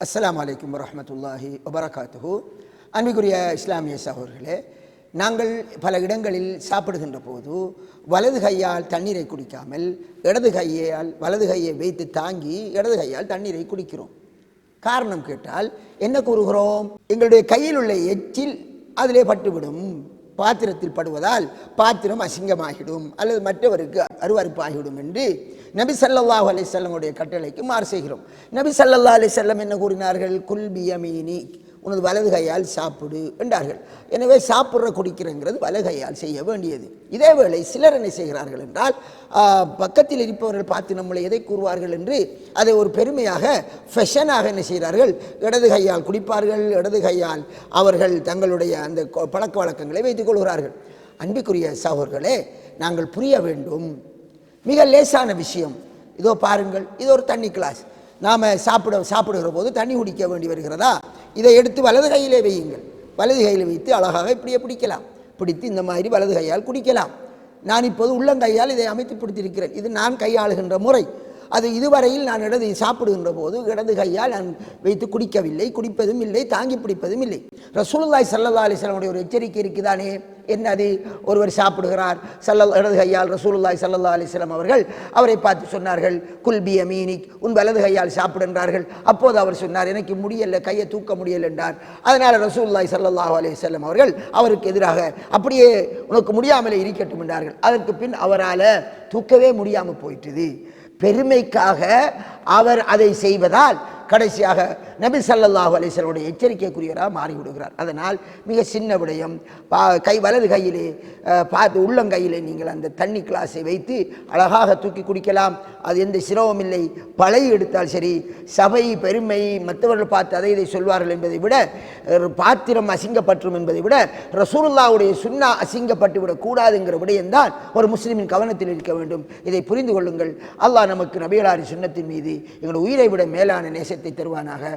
அஸ்லாம் வலைக்கம் வரமத்துல்லாஹி வபரகாத்துஹு. அன்பிக்குரிய இஸ்லாமிய சகோதரர்களே நாங்கள் பல இடங்களில் சாப்பிடுகின்ற போது வலது கையால் தண்ணீரை குடிக்காமல் இடது கையால் வலது கையை வைத்து தாங்கி இடது கையால் தண்ணீரை குடிக்கிறோம். காரணம் கேட்டால் என்ன கூறுகிறோம்? எங்களுடைய கையில் உள்ள எச்சில் அதிலே பட்டுவிடும். பாத்திரத்தில் படுவதால் பாத்திரம் அசிங்கமாகிடும் அல்லது மற்றவருக்கு அருவருப்பாகிவிடும் என்று நபி ஸல்லல்லாஹு அலிசல்லமுடைய கட்டளைக்கு மாறு செய்கிறோம். நபி ஸல்லல்லாஹு அலிசல்லம் என்ன கூறினார்கள்? குல்பியமீனி உனது வலது கையால் சாப்பிடு என்றார்கள். எனவே சாப்பிட்ற குடிக்கிறங்கிறது வலது கையால் செய்ய வேண்டியது. இதே வேளை சிலர் என்ன செய்கிறார்கள் என்றால் பக்கத்தில் இருப்பவர்கள் பார்த்து நம்மளை எதை கூறுவார்கள் என்று அதை ஒரு பெருமையாக ஃபெஷனாக என்ன செய்கிறார்கள்? இடது கையால் குடிப்பார்கள் இடது கையால் அவர்கள் தங்களுடைய அந்த பழக்க வழக்கங்களை வைத்துக் கொள்கிறார்கள். அன்பிற்குரிய சகோர்களே நாங்கள் புரிய வேண்டும். மிக லேசான விஷயம். இதோ பாருங்கள் இது ஒரு தண்ணி கிளாஸ். நாம் சாப்பிட சாப்பிடுகிற போது தண்ணி குடிக்க வேண்டி வருகிறதா? இதை எடுத்து வலது கையிலே வையுங்கள். வலது கையில் வைத்து அழகாக இப்படியே பிடிக்கலாம். பிடித்து இந்த மாதிரி வலது கையால் குடிக்கலாம். நான் இப்போது உள்ளங்கையால் இதை அமைத்து பிடித்திருக்கிறேன். இது நான் கையாளுகின்ற முறை. அது இதுவரையில் நான் இடது சாப்பிடுகின்ற போது இடது கையால் நான் வைத்து குடிக்கவில்லை குடிப்பதும் இல்லை தாங்கி பிடிப்பதும் இல்லை. ரசூலுல்லாய் சல்லா அலிஸ்லாமுடைய ஒரு எச்சரிக்கை இருக்குதானே? என்ன அது ஒருவர் சாப்பிடுகிறார் சல்ல இடது கையால் ரசூலுல்லாய் சல்லா அலிஸ்லாம் அவர்கள் அவரை பார்த்து சொன்னார்கள் குல்பிய மீனிக் உன் வலது கையால் சாப்பிடுன்றார்கள் அப்போது அவர் சொன்னார் எனக்கு முடியல கையை தூக்க முடியல என்றார். அதனால் ரசூல்லாய் சல்லாஹ் அலிஸ்லாம் அவர்கள் அவருக்கு எதிராக அப்படியே உனக்கு முடியாமலே இருக்கட்டும் என்றார்கள். அதற்கு பின் அவரால் தூக்கவே முடியாமல் போயிட்டுது. பெருமைக்காக அவர் அதை செய்வதால் கடைசியாக நபி ஸல்லல்லாஹு அலிசலுடைய எச்சரிக்கைக்குரியராக மாறிவிடுகிறார். அதனால் மிக சின்ன விடயம் பா கை வலது கையிலே பார்த்து உள்ளங்கையிலே நீங்கள் அந்த தண்ணி கிளாஸை வைத்து அழகாக தூக்கி குடிக்கலாம். அது எந்த சிரமம் இல்லை. பழைய எடுத்தால் சரி சபை பெருமை மற்றவர்கள் பார்த்து அதை இதை சொல்வார்கள் என்பதை விட பாத்திரம் அசிங்கப்பற்றும் என்பதை விட ரசூல்லாவுடைய சுண்ணா அசிங்கப்பட்டு விடக்கூடாதுங்கிற விடயம்தான் ஒரு முஸ்லீமின் கவனத்தில் இருக்க வேண்டும். இதை புரிந்து கொள்ளுங்கள். அல்லாஹ் நமக்கு நபிகளாரி சுண்ணத்தின் மீது எங்கள் உயிரை விட மேலான நேசத்தை தருவானாக?